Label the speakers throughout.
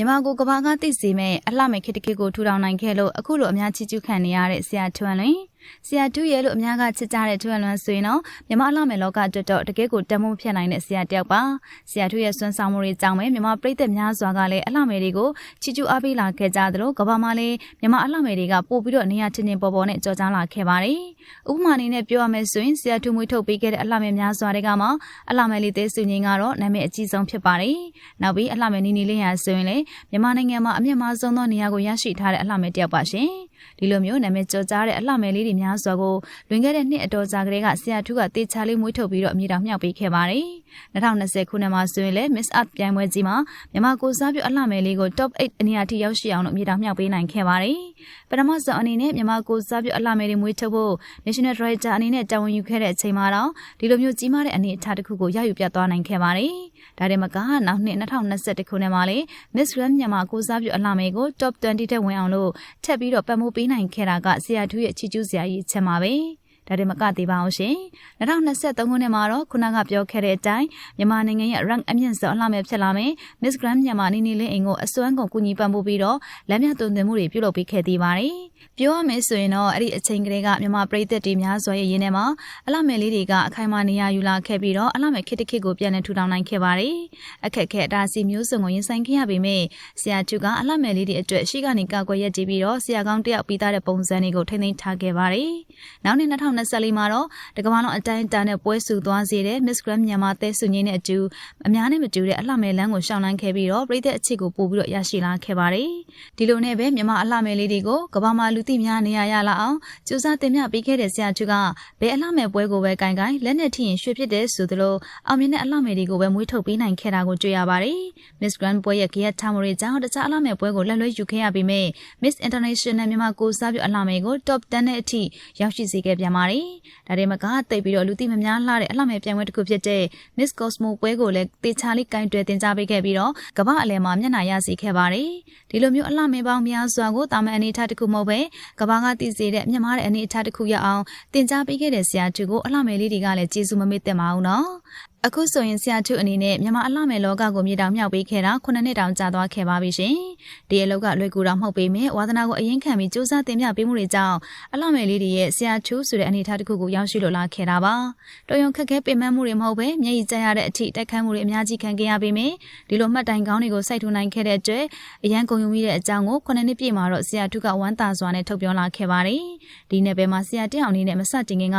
Speaker 1: မြန်မာကိုကဘာကသိစေမဲ့အလှမဲ့ခေတ္တခေတ်ကိုထူထောင်နိုင်ခဲ့လို့အခုလိုအများချီးကျူးခံနေရတဲ့ဆရာထွန်းလွင်ဆရာတူရဲ့လို့အများကချစ်ကြတဲ့ထွန်းလွင်ဆိုရင်တော့မြန်မာအလှမဲ့လောကအတွက်တော့တကယ်ကိုတမိုးဖြစ်နိုင်တဲ့ဆရာတယောက်ပါဆရာတူရဲ့စွမ်းဆောင်မှုတွေကြောင့်ပဲမြန်မာပြည်သက်များစွာကလည်းအလှမဲ့တွေကိုချီးကျူးအားပေးလာခဲ့ကြသလိုကဘာမှာလည်းမြန်မာအလှမဲ့တွေကပို့ပြီးတော့နေရာချင်းချင်းပေါ်ပေါ်နဲ့ကြော်ကြားလာခဲ့ပါတယ်ဥပမာအနေနဲ့ပြောရမယ်ဆိုရင်ဆရာတူမွေးထုတ်ပေးခဲ့တဲ့အလှမဲ့များစွာတွေကမှအလှမဲ့လေးသေးစုငင်းကတော့နာမည်အကြီးဆုံးဖြစ်ပါတယ်နောက်ပြီးအလှမဲ့နီနီလေးဟာဆိုရင်လည်းမြန်မာနိုင်ငံမှာအမြင့်မားဆုံးသောနေရာကိုရရှိထားတဲ့အလှမဲ့တယောက်ပါရှင်ဒီလိုမျိုးနာမည်ကျော်ကြားတဲ့အလှမဲ့လေးတွေများစွာကိုလွန်ခဲ့တဲ့နှစ်အတော်ကြာကလေးကဆရာထူးကတေချာလေးမွေးထုတ်ပြီးတော့အမြင့်တောင်မြောက်ပေးခဲ့ပါတယ်2020ခုနှစ်မှာဆိုရင်လည်း Miss Earth ပြိုင်ပွဲကြီးမှာမြန်မာကိုစားပြုအလှမဲ့လေးကို Top 8အနေအထိရောက်ရှိအောင်လို့အမြင့်တောင်မြောက်ပေးနိုင်ခဲ့ပါတယ်ပထမဆုံးအနေနဲ့မြန်မာကိုစားပြုအလှမဲ့တွေမွေးထုတ်ဖို့ National Director အနေနဲ့တာဝန်ယူခဲ့တဲ့အချိန်မှာတော့ဒီလိုမျိုးကြီးမားတဲ့အနေအထားတစ်ခုကိုရယူပြသွားနိုင်ခဲ့ပါတယ်ဒါတည်းမကနောက်နှစ်2021ခုနှစ်မှာလေ Miss Grand မြန်မာကိုစားပြုအလှမဲ့ကို Top 20တက်ဝင်အောင်လို့ထပ်ပြီးတော့ပတ်မိုးပေးနိုင်ခဲ့တာကဆရာထူးရဲ့ချီကျူးစရာကြီးချက်မှာပဲ ဒါတည်းမကသေးပါအောင်ရှင်2023ခုနှစ်မှာတော့ခုနကပြောခဲ့တဲ့အတိုင်းမြန်မာနိုင်ငံရဲ့ rank အမြင့်ဆုံးအလှမဲ့ဖြစ်လာမယ် Miss Grand မြန်မာနေနေလင်းအိမ်ကိုအစွမ်းကုန်ကူညီပံ့ပိုးပြီးတော့လက်မြတ်သွန်သင်မှုတွေပြုလုပ်ပေးခဲ့သေးပါတယ်ပြောရမယ်ဆိုရင်တော့အဲ့ဒီအချိန်ကလေးကမြန်မာပြည်သက်တွေများစွာရဲ့ရင်းထဲမှာအလှမဲ့လေးတွေကအခိုင်အမာနေရာယူလာခဲ့ပြီးတော့အလှမဲ့ခေတ်တစ်ခေတ်ကိုပြန်လည်ထူထောင်နိုင်ခဲ့ပါတယ်အခက်ခဲအတားစီမျိုးစုံကိုရင်ဆိုင်ခဲ့ရပေမဲ့ဆရာတူကအလှမဲ့လေးတွေအတွက်ရှိကနေကာကွယ်ရည်ကြည့်ပြီးတော့ဆရာကောင်းတယောက်ပြီးသားတဲ့ပုံစံတွေကိုထိမ့်သိမ်းထားခဲ့ပါတယ်နောက်နှစ်2024မှာတော့တကမ္ဘာလုံးအတိုင်းအတာနဲ့ပွဲစုသွားစေတဲ့ Miss Grand မြန်မာသဲစုငင်းတဲ့အတူအများနဲ့မတူတဲ့အလှမဲ့လမ်းကိုရှောင်လန်းခဲ့ပြီးတော့ပြည်သက်အချစ်ကိုပို့ပြီးတော့ရရှိလာခဲ့ပါတယ်ဒီလိုနဲ့ပဲမြန်မာအလှမဲ့လေးတွေကိုကမ္ဘာမှာလူသိများနေရရလာအောင်ကြိုးစားတင်ပြပေးခဲ့တဲ့ဆရာတူကဘယ်အလှမဲ့ပွဲကိုပဲကင်ကင်လက်နဲ့ထိရင်ရွှေဖြစ်တဲ့ဆိုသလိုအောင်မြင်တဲ့အလှမဲ့တွေကိုပဲမွေးထုတ်ပေးနိုင်ခဲ့တာကိုတွေ့ရပါတယ်။ Miss Grand ပွဲရဲ့ကြရက်ထားမှုတွေကြောင့်တခြားအလှမဲ့ပွဲကိုလက်လွဲယူခဲ့ရပေမဲ့ Miss International မြန်မာကိုစားပြုအလှမဲ့ကို Top 10နဲ့အထိရောက်ရှိစေခဲ့ပြန်ပါတယ်။ဒါတွေမကတိတ်ပြီးတော့လူသိမများလှတဲ့အလှမဲ့ပြိုင်ပွဲတစ်ခုဖြစ်တဲ့ Miss Cosmo ပွဲကိုလည်းတေချာလေးကင်တွယ်တင် जा ပေးခဲ့ပြီးတော့ကမ္ဘာအလယ်မှာမျက်နှာရစေခဲ့ပါတယ်။ဒီလိုမျိုးအလှမဲ့ပေါင်းများစွာကိုတာမန်အနေထားတစ်ခုမဟုတ်ပဲကမ္ဘာကတည်စေတဲ့မြင့်မားတဲ့အနေအထားတစ်ခုရအောင်တင် जा ပေးခဲ့တဲ့ဆရာတူကိုအလှမဲ့လေးတွေကလည်းကျေးဇူးမမေ့သင့်ပါဘူးနော် အခုဆိုရင်ဆရာထုအနေနဲ့မြန်မာအလှမဲ့လောကကိုမြေတောင်မြောက်ပေးခဲ့တာ9နှစ်တောင်ကြာသွားခဲ့ပါပြီရှင်။ဒီအလောက်ကလွယ်ကူတော့မဟုတ်ပေမဲ့ဝါသနာကိုအရင်ခံပြီးစူးစမ်းတင်ပြပေးမှုတွေကြောင့်အလှမဲ့လေးတွေရဲ့ဆရာထုဆိုတဲ့အနေအထားတစ်ခုကိုရောက်ရှိလို့လာခဲ့တာပါ။တော်ရုံခက်ခဲပင်ပန်းမှုတွေမဟုတ်ပဲမျက်ရည်ကျရတဲ့အထိတိုက်ခတ်မှုတွေအများကြီးခံခဲ့ရပေမဲ့ဒီလိုမှတ်တိုင်ကောင်းတွေကိုစိုက်ထူနိုင်ခဲ့တဲ့အတွက်အရန်ကုန်ယူမိတဲ့အကြောင်းကို9နှစ်ပြည့်မှာတော့ဆရာထုကဝမ်းသာစွာနဲ့ထုတ်ပြောလာခဲ့ပါတယ်။ဒီနယ်ပယ်မှာဆရာတယောက်အနေနဲ့မစတင်ခင်က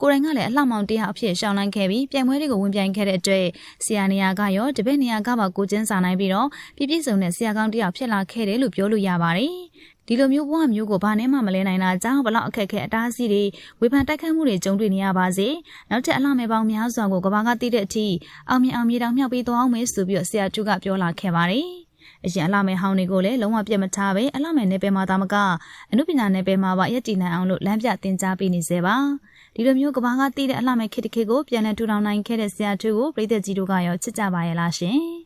Speaker 1: ကိုယ်တိုင်ကလည်းအလှမောင်တရားအဖြစ်ရှောင်းလိုက်ခဲ့ပြီးပြိုင်ပွဲတွေကိုဝင်ပြိုင်ခဲ့တဲ့အတွက်ဆရာနေရာကရောတပည့်နေရာကပါကိုကျင်းစာနိုင်ပြီးတော့ပြည့်ပြည့်စုံတဲ့ဆရာကောင်းတယောက်ဖြစ်လာခဲ့တယ်လို့ပြောလို့ရပါတယ်။ဒီလိုမျိုးဘဝမျိုးကိုဘာနဲ့မှမလဲနိုင်တာကြောင့်ဘလောက်အခက်ခဲအတားအဆီးတွေဝေဖန်တိုက်ခတ်မှုတွေကြုံတွေ့နေရပါစေ။နောက်ထပ်အလှမဲ့ပေါင်းများစွာကိုကဘာကတည်တဲ့အထိအောင်မြင်အောင်မြေတောင်မြောက်ပြီးသွားအောင်မယ်ဆိုပြီးတော့ဆရာတူကပြောလာခဲ့ပါတယ်။အရင်အလှမဲ့ဟောင်းတွေကိုလည်းလုံးဝပြတ်မထားပဲအလှမဲ့နယ်ပယ်မှာသာမကအမှုပညာနယ်ပယ်မှာပါရက်တည်နိုင်အောင်လို့လမ်းပြတင် जा ပေးနေစေပါ ဒီလိုမျိုးကဘာကတည်တဲ့အလှမဲ့ခေတ်တစ်ခေတ်ကိုပြန်လည်ထူထောင်နိုင်ခဲ့တဲ့ဆရာတူကိုပြည်သက်ကြီးတို့ကရောချစ်ကြပါရဲ့လားရှင်။